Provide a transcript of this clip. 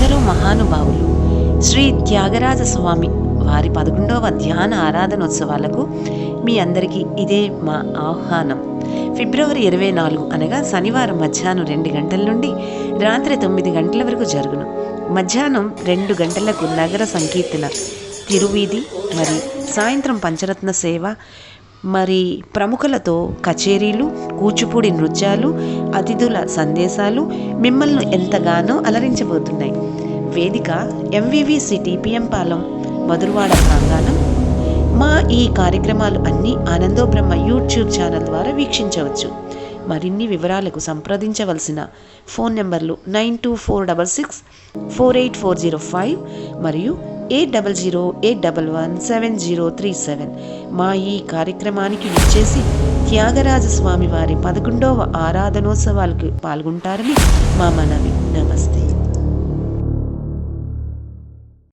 అందరూ మహానుభావులు శ్రీ త్యాగరాజ స్వామి వారి పదకొండవ ధ్యాన ఆరాధనోత్సవాలకు మీ అందరికీ ఇదే మా ఆహ్వానం. ఫిబ్రవరి ఇరవై నాలుగు అనగా శనివారం మధ్యాహ్నం రెండు గంటల నుండి రాత్రి తొమ్మిది గంటల వరకు జరుగును. మధ్యాహ్నం రెండు గంటలకు నగర సంకీర్తన తిరువీధి మరియు సాయంత్రం పంచరత్న సేవ మరి ప్రముఖులతో కచేరీలు కూచిపూడి నృత్యాలు అతిథుల సందేశాలు మిమ్మల్ని ఎంతగానో అలరించబోతున్నాయి. వేదిక MVV city PM Palem Madhurawada ప్రాంగణం. మా ఈ కార్యక్రమాలు అన్నీ ఆనందోబ్రహ్మ యూట్యూబ్ ఛానల్ ద్వారా వీక్షించవచ్చు. మరిన్ని వివరాలకు సంప్రదించవలసిన phone numbers nine two four double six four eight four zero five మరియు eight double zero eight double one seven zero three seven. మా ఈ కార్యక్రమానికి విచ్చేసి త్యాగరాజ స్వామి వారి పదకొండవ ఆరాధనోత్సవాలకు పాల్గొంటారని మా మనవి. నమస్తే.